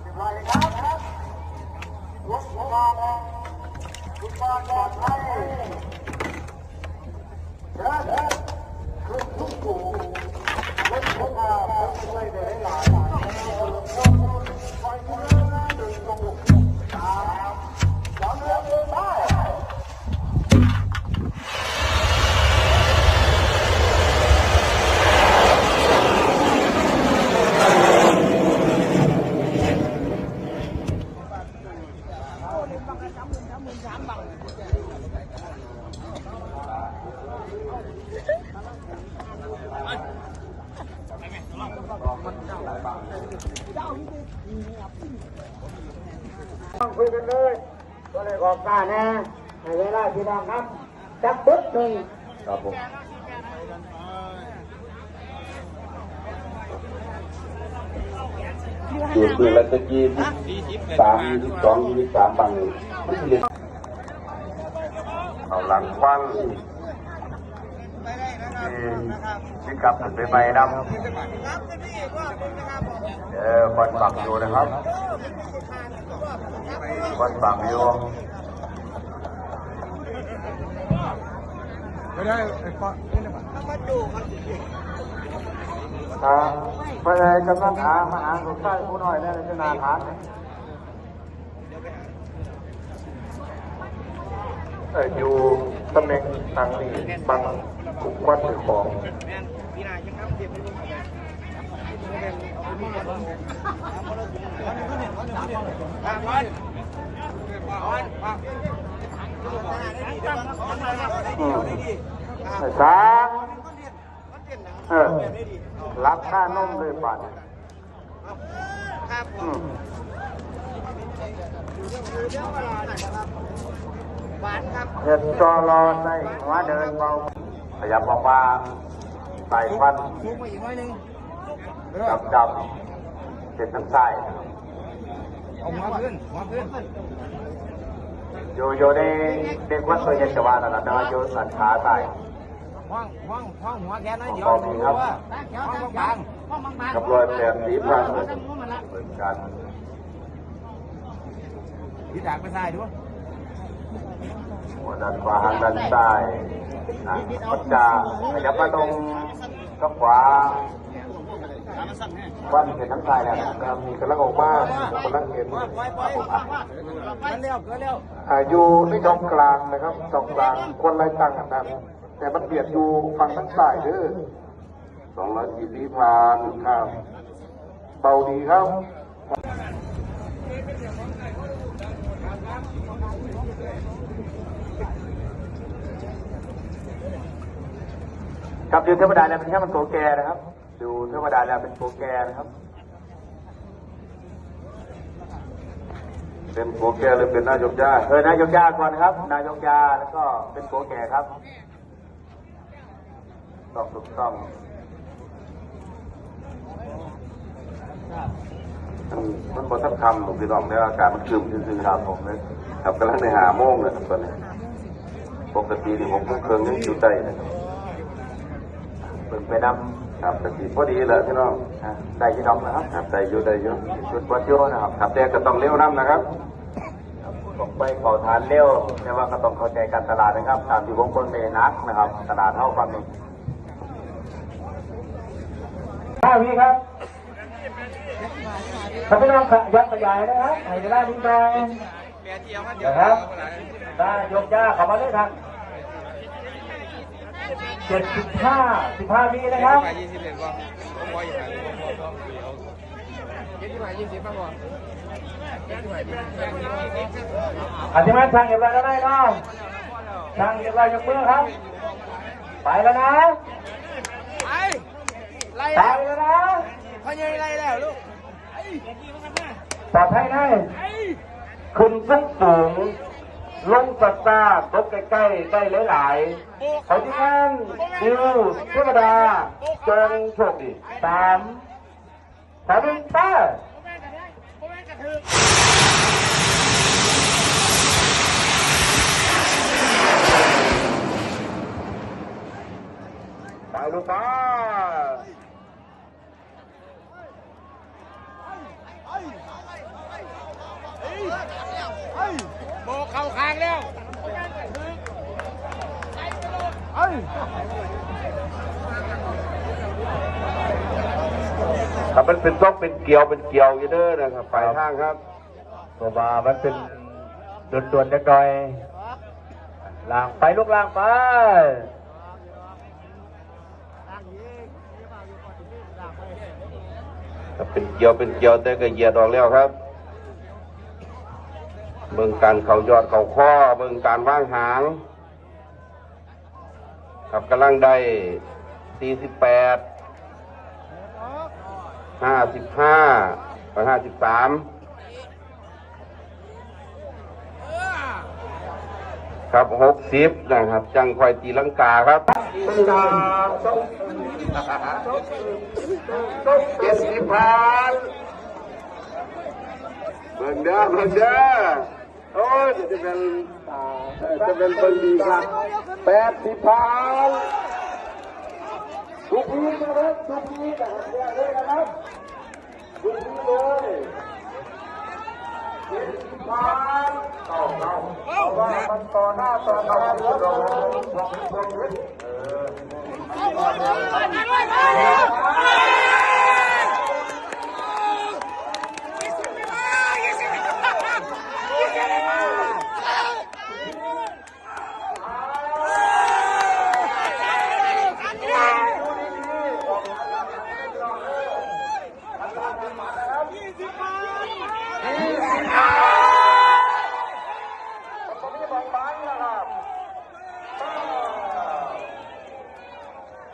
เรียบร้อยเลยครับนะครับลุกหัวบอลลุกบอลบอลไทยเริ่มขึ้นทุกถูกลุกหัวบอลลุกเลยเดี๋ยวได้หลาย ต้องคุยกันเลยก็เลยออกกาแน่ในเวลาพี่น้องครับจักปุ๊บหนึ่งครับผม ดูปืนแล้วตะกี้สามยี่สองยี่สามบังเอาหลังฟังที่กลับถึงไปใหม่นำเออคนฝังอยู่นะครับคนฝังอยู่ไม่ได้ไอ้ปะ นี่นะอ่าเพื่อนกำลังหามาหาลูกชายผู้น้อยเนี่ยในนาฐานอยู่ตำแหน่งทางนี้บางกลุ่มควันหรือของสาม เออรับค่านมเลยป่านเนี่ยอืมเห็ดจอรอในหัวเดินเบาขยับออกมาใส่ฟันจับจับเจ็ดทั้งไส้เอาหัวขึ้นหัวขึ้นอยู่อยู่ในในควันตัวเย็นจว่านั่นะแต่ว่าอยู่สันขาใต้ ห้องห้องห้องหัวแกน้อยเดียวขอบคุณครับห้องบางกับรอยแผลสีพันเหมือนกันๆที่ดักไปใส่ดูหัวด้านขวาหางด้านซ้ายนะมันจะขยับมาตรงข้างขวาฟันเห็นทั้งซ้ายแล้วนะครับมีกำลังออกมากำลังเห็นกันเร็วกันเร็วอาอยู่ในช่องกลางนะครับช่องกลางคนไรต่างกันนั้น แต่มันเบียดอยู่ฝั่งทั้งซ้ายเด้อสองร้อยสี่สิบพันครับเบาดีครับครับดูเทวดาเนี่ยเป็นแค่มันโปรแกนะครับ ดูเทวดาเนี่ยเป็นโปรแกนะครับ เป็นโปรแกหรือเป็นนายกยาเออนายกยาก่อนครับ นายกยาแล้วก็เป็นโปรแกครับ ต้องถูกต้องมันมันบอทับคำหลวงพี่น้องแล้วอากาศมันคืมซื่อๆครับผมเลยครับกำลังในหาโมงเลยครับตอนนี้ปกติที่ผมก็เครื่องยังอยู่ใต้นะครับเปิดไปนำครับแต่ทีพอดีแหละพี่น้องอะได้ที่น้องนะครับครับได้อยู่ได้อยู่ชุดวัดโยนะครับครับแต่ก็ต้องเลี้ยวน้ำนะครับผมไปเป่าทานเร็วแต่ว่าก็ต้องเข้าใจการตลาดนะครับตามที่ผมคนเมนักนะครับ ตลาดเท่าฟังนี้ ห้าวิครับถ้าพี่น้องขยับขยายนะครับให้ได้ดีใจนะครับได้ยกยาเข้ามาเลยครับเจ็ดสิบห้าสิบห้าวินะครับไปยี่สิบเอ็ดก็ผมพออยู่ไหนผมพอต้องคุยเอาเจ็ดสิบห้ายี่สิบป่ะพ่อเจ็ดสิบห้ายี่สิบอธิมาทางเรียบร้อยแล้วได้เนาะทางเรียบร้อยยกมือครับ ไปแล้วนะไอ้ไล่ไป แล้ว แล้วนะ พ่อใหญ่ไล่แล้วลูก ปลอดภัยได้ขึ้นสูงสูงลงสัตตาตกใกล้ใกล้ใกล้หลายๆขอที่งานดิวเทวดาจงโชคดีสามสามหนึ่งไป้าไปลูกป้า โบกเข่าคางแล้วครับมันเป็นต้องเป็นเกลียวเป็นเกลียวอยู่เด้อนะครับปลายทางครับตัวบามันเป็นด่วนๆจักน่อยล่างไปลูกล่างไปเป็นเกลียวเป็นเกลียวแต่ก็เหยียดออกแล้วครับ เบิ่งการเขายอดเขาข้อเบิ่งการว่างหาง ครับกำลังได้สี่สิบแปดห้าสิบห้าไปห้าสิบสามครับหกสิบนะครับ จังคอยตีลังกาครับต้องเจ็ดสิบพันเบิ่งเด้อเบิ่งเด้อ โอ้ยจะเป็นจะเป็นคนดีครับแปดสิบพันทุกทีนะครับทุกทีนะครับเรียกนะครับทุกทีเลยเจ็ดสิบพันเอเอาเอาว่ามันต่อหน้าต่อตาแล้วเราลองลองดูเออ